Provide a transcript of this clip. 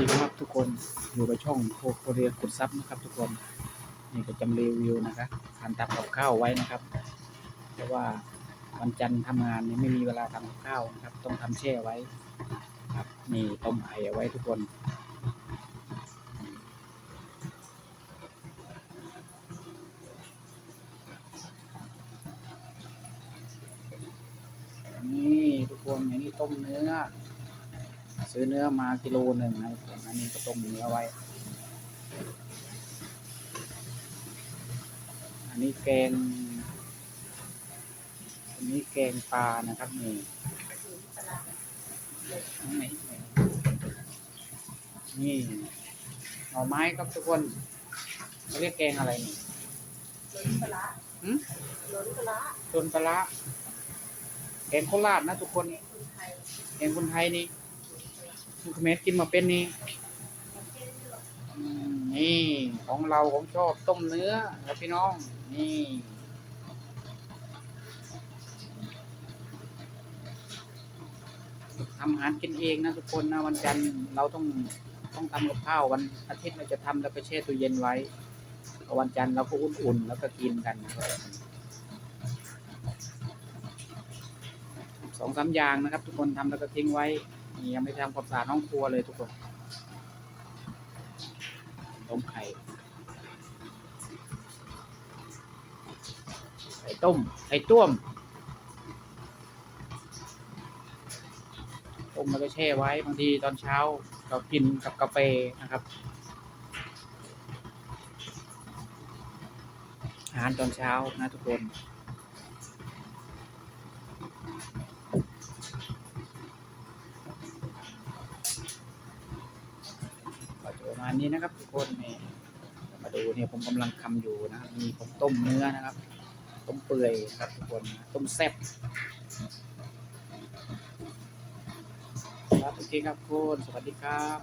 ดีครับทุกคนอยู่กับช่องโคโคเรียกดซับนะครับ ทุกคนนี่ก็จำรีวิวนะครับการทำกับข้าวไว้นะครับเพราะว่าวันจันทร์ทำงานนี่ไม่มีเวลาทำกับข้าวนะครับ ต้องทำแช่ไว้ครับนี่ต้มไข่เอาไว้ทุกคนนี่ทุกคนอันนี้ต้มเนื้อ ซื้อเนื้อมากิโลหนึ่งนะผมอันนี้ก็ต้มเนื้อไว้ อันนี้แกง อันนี้แกงปลานะครับนี่นี่นี่หน่อไม้ครับทุกคนเขาเรียกแกงอะไรนี่ล้นปลาร้าหืมล้นปลาร้าต้นปลาร้าแกงโคราชนะทุกคนคนไทยแกงคนไทยนี่ คุณเมสกินมาเป็นนี่นี่ของเราของชอบต้มเนื้อครับพี่น้อง นี่ทำอาหารกินเองนะทุกคนนะวันจันทร์เราต้องต้องทำกับข้าววันอาทิตย์เราจะทำแล้วก็แช่ตู้เย็นไว้พอวันจันทร์เราก็อุ่นๆแล้วก็กินกันสองสามอย่างนะครับ ทุกคนทำแล้วก็ทิ้งไว้ นี่ยังไม่ทำความสะอาดห้องครัวเลยทุกคนต้มไข่ไข่ต้มไข่ต้มต้มแล้วก็แช่ไว้บางทีตอนเช้าเรากินกับกาแฟนะครับอาหารตอนเช้านะทุกคน มาณนี้นะครับทุกคนนี่มาดูเนี่ยผมกำลังทำอยู่นะมีผมต้มเนื้อนะครับ ต้มเปื่อยนะครับทุกคนต้มแซ่บครับโอเคครับทุกคนสวัสดีครับ